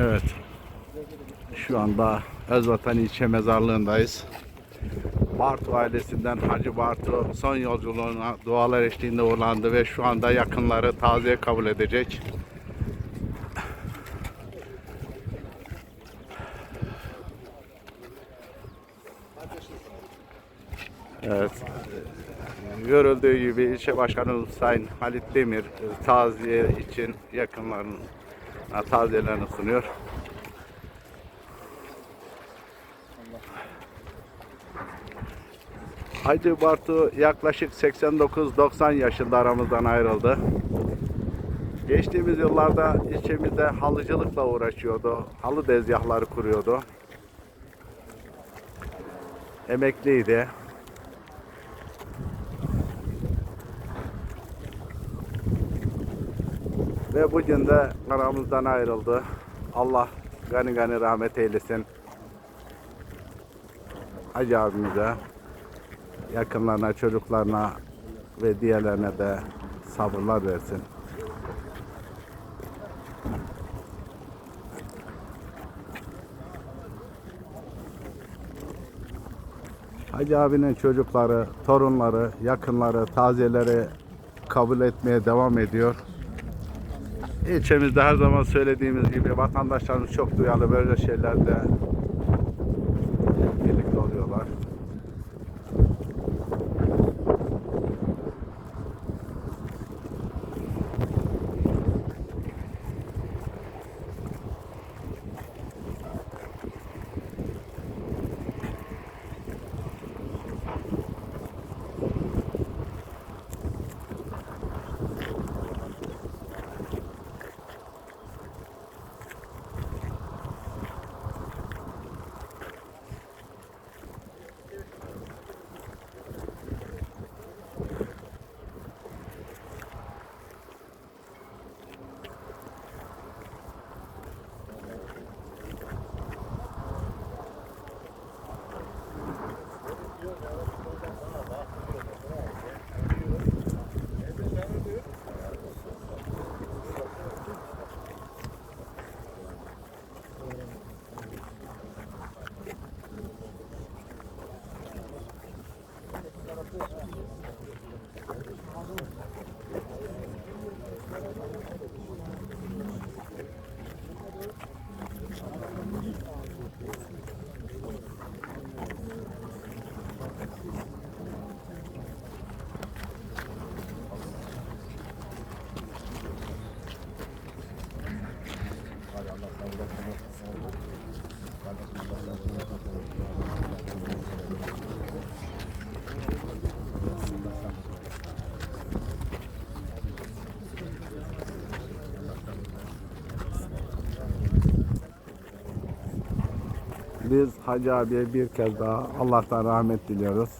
Evet. Şu anda Özvatan ilçe mezarlığındayız. Bartu ailesinden Hacı Bartu son yolculuğuna dualar eşliğinde uğurlandı ve şu anda yakınları taziye kabul edecek. Evet. Görüldüğü gibi ilçe başkanımız Sayın Halit Demir taziye için yakınlarına taziyelerini sunuyor. Hacı Bartu yaklaşık 89-90 yaşında aramızdan ayrıldı. Geçtiğimiz yıllarda ilçemizde halıcılıkla uğraşıyordu. Halı dezgahları kuruyordu. Emekliydi. Ve bugün de aramızdan ayrıldı. Allah gani gani rahmet eylesin. Hacı abimize, yakınlarına, çocuklarına ve diğerlerine de sabırlar versin. Hacı abinin çocukları, torunları, yakınları, taziyeleri kabul etmeye devam ediyor. İlçemizde her zaman söylediğimiz gibi vatandaşlarımız çok duyarlı böyle şeylerde birlikte oluyorlar. Biz Hacı abiye bir kez daha Allah'tan rahmet diliyoruz.